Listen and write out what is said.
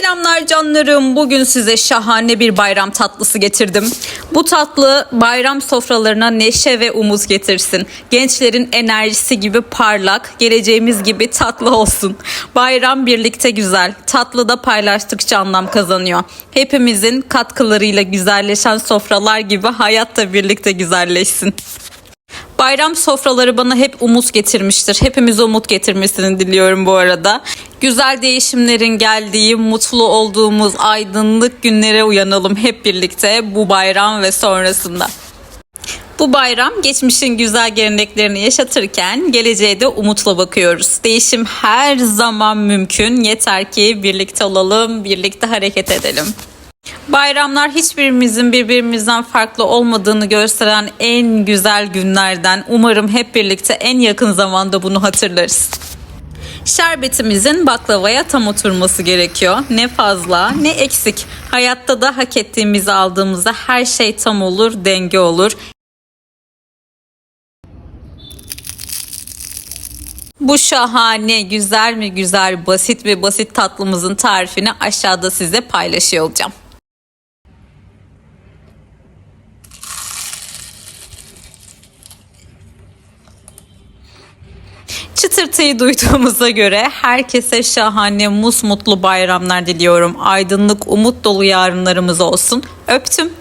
Selamlar canlarım. Bugün size şahane bir bayram tatlısı getirdim. Bu tatlı bayram sofralarına neşe ve umut getirsin. Gençlerin enerjisi gibi parlak, geleceğimiz gibi tatlı olsun. Bayram birlikte güzel, tatlı da paylaştıkça anlam kazanıyor. Hepimizin katkılarıyla güzelleşen sofralar gibi hayat da birlikte güzelleşsin. Bayram sofraları bana hep umut getirmiştir. Hepimize umut getirmesini diliyorum bu arada. Güzel değişimlerin geldiği, mutlu olduğumuz aydınlık günlere uyanalım hep birlikte bu bayram ve sonrasında. Bu bayram geçmişin güzel geleneklerini yaşatırken geleceğe de umutla bakıyoruz. Değişim her zaman mümkün. Yeter ki birlikte olalım, birlikte hareket edelim. Bayramlar hiçbirimizin birbirimizden farklı olmadığını gösteren en güzel günlerden. Umarım hep birlikte en yakın zamanda bunu hatırlarız. Şerbetimizin baklavaya tam oturması gerekiyor. Ne fazla ne eksik. Hayatta da hak ettiğimizi aldığımızda her şey tam olur, denge olur. Bu şahane, güzel mi güzel, basit ve basit tatlımızın tarifini aşağıda size paylaşıyor olacağım. Çıtırtıyı duyduğumuza göre herkese şahane, musmutlu bayramlar diliyorum. Aydınlık, umut dolu yarınlarımız olsun. Öptüm.